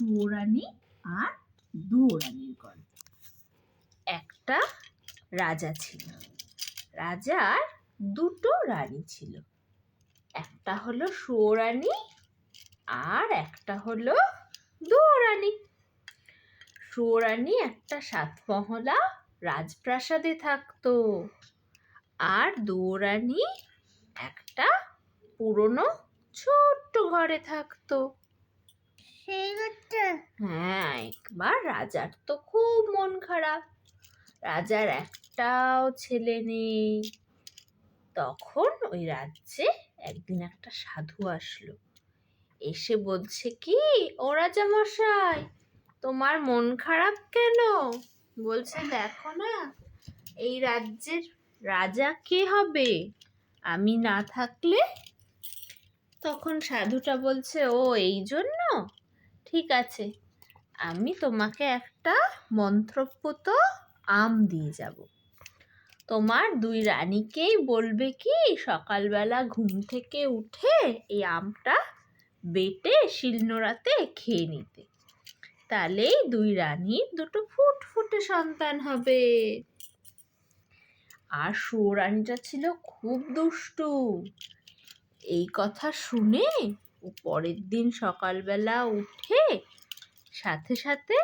সুরানি আর দুরানির গল্প। একটা রাজা ছিল। রাজার দুটো রানী ছিল। একটা হলো সুরানি আর একটা হলো দুরানি সুরানি একটা সাতমহলা রাজপ্রাসাদে থাকতো আর দুরানি একটা পুরনো ছোট্ট ঘরে থাকতো। হ্যাঁ একবার রাজার তো খুব মন খারাপ। রাজার একটাও ছেলে নেই। তখন ওই রাজ্যে একদিন একটা সাধু আসলো। এসে বলছে, কি? ও রাজা মশাই, তোমার মন খারাপ কেন? বলছে, দেখো না, এই রাজ্যের রাজা কে হবে? আমি না থাকলে? তখন সাধুটা বলছে, ও এই জন্য ঠিক আছে। আমি তোমাকে একটা মন্ত্রপুত আম দিয়ে যাব। তোমার দুই রানীকেই বলবে কি, সকালবেলা ঘুম থেকে উঠে এই আমটা বেটে শিলনোড়াতে খেয়ে নিতে। তাহলেই দুই রানীর দুটো ফুটফুটে সন্তান হবে। আর সুরানীটা ছিল খুব দুষ্টু। এই কথা শুনে ও পরের দিন সকালবেলা উঠে সাথে সাথে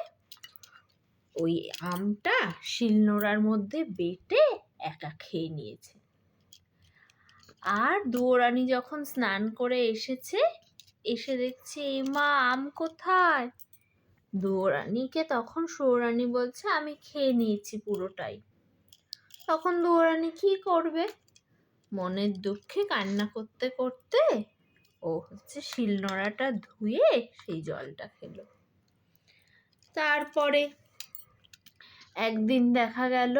ওই আমটা শিলনোড়ার মধ্যে বেটে একা খেয়ে নিয়েছে। আর দুয়োরানি যখন স্নান করে এসেছে, এসে দেখছে, এ মা, আম কোথায়? দুয়োরানিকে তখন সৌরানি বলছে, আমি খেয়ে নিয়েছি পুরোটাই। তখন দুয়োরানি কি করবে? মনের দুঃখে কান্না করতে করতে ও হচ্ছে শিলনোড়াটা ধুয়ে সেই জলটা খেলো। তারপরে একদিন দেখা গেল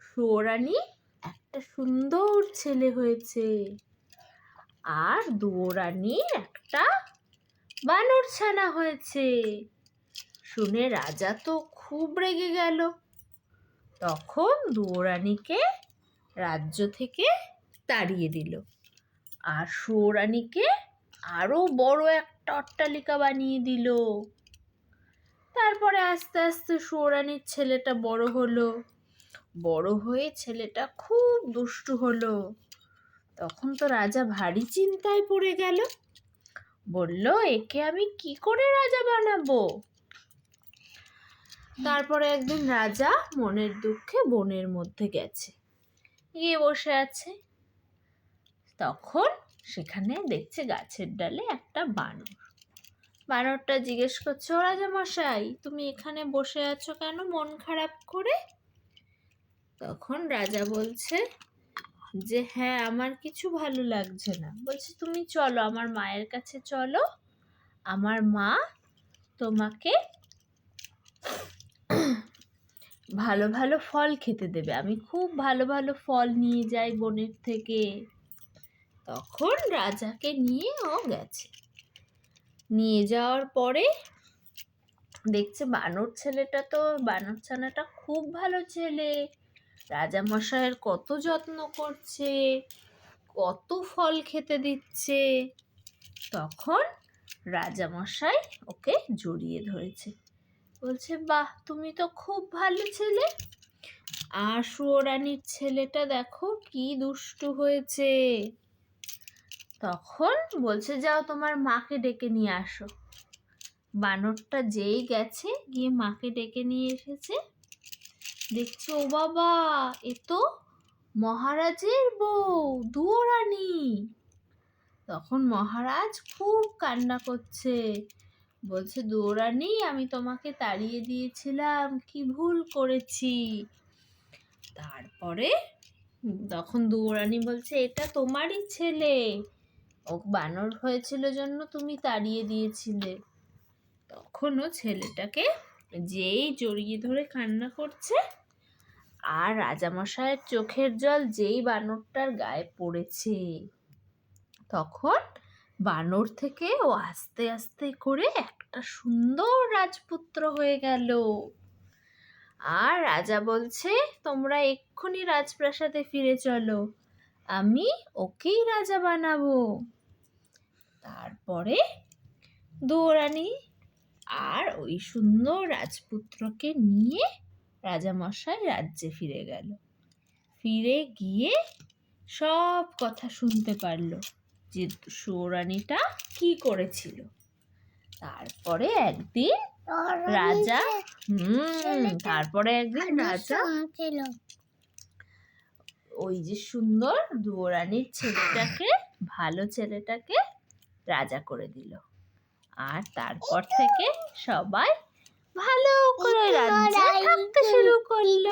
সুয়োরানী একটা সুন্দর ছেলে হয়েছে। আর দুয়োরানীর একটা বানর ছানা হয়েছে। শুনে রাজা তো খুব রেগে গেল। তখন দুয়োরানীকে রাজ্য থেকে তাড়িয়ে দিল। আর সুয়োরানীকে আরও বড় একটা অট্টালিকা বানিয়ে দিল। তারপরে আস্তে আস্তে সুয়োরানীর ছেলেটা বড় হলো। বড় হয়ে ছেলেটা খুব দুষ্টু হলো। তখন তো রাজা ভারী চিন্তায় পড়ে গেল। বলল, একে আমি কি করে রাজা বানাবো? তারপরে একদিন রাজা মনের দুঃখে বনের মধ্যে গেছে। গিয়ে বসে আছে। তখন সেখানে দেখছে গাছের ডালে একটা বানর। বানরটা জিজ্ঞেস করছে ও রাজা মশাই তুমি এখানে বসে আছো কেন? মন খারাপ করে? তখন রাজা বলছে যে হ্যাঁ আমার কিছু ভালো লাগছে না। বলছে, তুমি চলো, আমার মায়ের কাছে চলো। আমার মা তোমাকে ভালো ভালো ফল খেতে দেবে। আমি খুব ভালো ভালো ফল নিয়ে যাই বনের থেকে। তখন রাজাকে নিয়ে ও গেছে। নিয়ে যাওয়ার পরে দেখছে বানর ছেলেটা তো, বানর ছানাটা খুব ভালো ছেলে। রাজামশাইয়ের কত যত্ন করছে, কত ফল খেতে দিচ্ছে। তখন রাজামশাই ওকে জড়িয়ে ধরেছে। বলছে, বাহ, তুমি তো খুব ভালো ছেলে। আর সুয়োরানির ছেলেটা দেখো কি দুষ্টু হয়েছে। তখন বলছে, যাও তোমার মাকে ডেকে নিয়ে আসো। বানরটা যেই গেছে, গিয়ে মাকে ডেকে নিয়ে এসেছে। দেখছি, ও বাবা, এ তো মহারাজের বউ, দুয়োরানি। তখন মহারাজ খুব কান্না করছে। বলছে, দুয়োরানি, আমি তোমাকে তাড়িয়ে দিয়েছিলাম, কি ভুল করেছি? তারপরে তখন দুয়োরানি বলছে, এটা তোমারই ছেলে। ও বানর হয়েছিল জন্য তুমি তাড়িয়ে দিয়েছিলে। তখনও ছেলেটাকে যেই জড়িয়ে ধরে কান্না করছে, আর রাজামশাইয়ের চোখের জল যেই বানরটার গায়ে পড়েছে, তখন বানর থেকে ও আস্তে আস্তে করে একটা সুন্দর রাজপুত্র হয়ে গেল। আর রাজা বলছে, তোমরা এক্ষুনি রাজপ্রাসাদে ফিরে চলো। আমি ওকেই রাজা বানাবো। তারপরে দৌড়ানি আর ওই সুন্দর রাজপুত্রকে নিয়ে রাজামশাই রাজ্যে ফিরে গেল। ফিরে গিয়ে সব কথা শুনতে পারল যে সৌরানীটা কি করেছিল। তারপরে একদিন রাজা হুম তারপরে একদিন রাজা ওই যে সুন্দর দুয়োরানির ছেলেটাকে ভালো ছেলেটাকে রাজা করে দিল। আর তারপর থেকে সবাই ভালো করে রাজা রাজ্যে থাকতে শুরু করল।